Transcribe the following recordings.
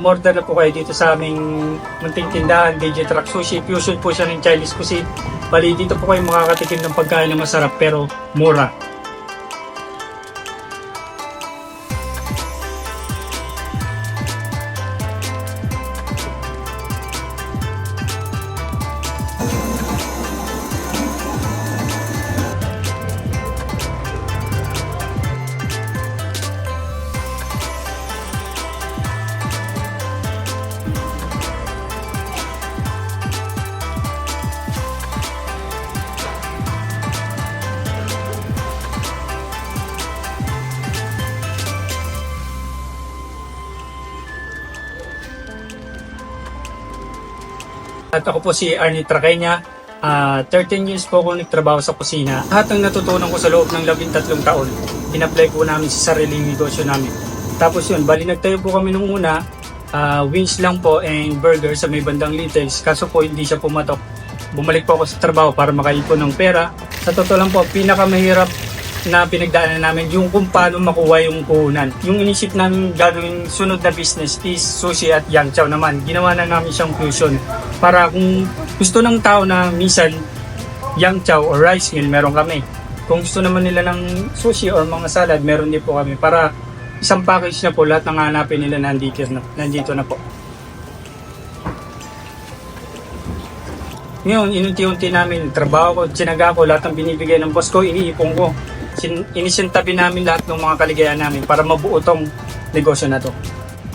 Umorder na po kayo dito sa aming munting tindahan, DJ Truck Sushi. Fusion po siya ng Chinese cuisine. Bali, dito po kayo makakatikim ng pagkain na masarap pero mura. At ako po si Arnie Traqueña. Ah, 13 years po ako nagtrabaho sa kusina. Lahat ng natutunan ko sa loob ng 13 taon, in-apply po namin sa sariling negosyo namin. Tapos yun, bali nagtayo po kami nung una, ah, wings lang po and burger sa may bandang Littles. Kaso po hindi siya pumatok. Bumalik po ako sa trabaho para makaipon ng pera. Sa totoo lang po, pinakamahirap na pinagdaanan namin yung kung paano makuha yung puhunan. Yung inisip namin gagawin sunod na business is sushi at yang chow naman. Ginawa na namin siyang fusion para kung gusto ng tao na minsan yang chow or rice meal meron kami. Kung gusto naman nila ng sushi or mga salad, meron din po kami para isang package na po lahat ng hanapin nila nandito na, nandito na po. Ngayon, inunti-unti namin, trabaho ko, sinaga ko, lahat ng binibigay ng boss ko, iniipon ko. Sin inisintabi namin lahat ng mga kaligayahan namin para mabuo tong negosyo na to.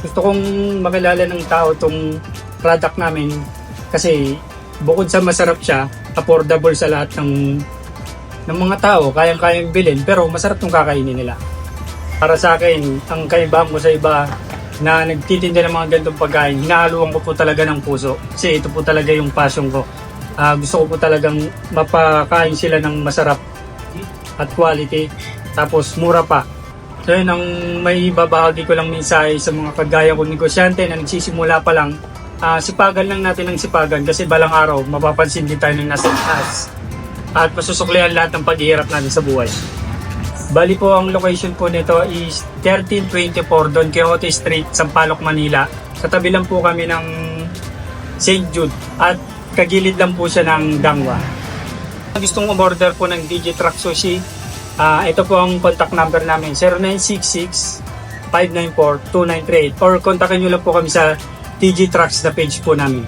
Gusto kong makilala ng tao tong product namin kasi bukod sa masarap siya, affordable sa lahat ng ng mga tao, kayang-kayang bilhin, pero masarap tong kakainin nila. Para sa akin, ang kaibahan mo sa iba na nagtitinda ng mga ganitong pagkain, hinahaluan ko po talaga ng puso. Kasi ito po talaga yung passion ko. Ah, gusto ko po talagang mapakain sila ng masarap at quality. Tapos mura pa. So yun ang may babahagi ko lang mensahe sa mga kagaya ko negosyante na nagsisimula pa lang. Ah, sipagan lang natin ng sipagan kasi balang araw mapapansin din tayo ng nasa taas. At masusuklihan lahat ng paghihirap natin sa buhay. Bali po ang location po nito is 1324 Don Quixote Street, Sampaloc, Manila. Sa tabi lang po kami ng St. Jude at kagilid lang po siya ng Dangwa. Gustong umorder po ng DJ Truck Sushi, ah, ito po ang contact number namin 0966 594-2938 or kontakin nyo lang po kami sa DJ Trucks na page po namin.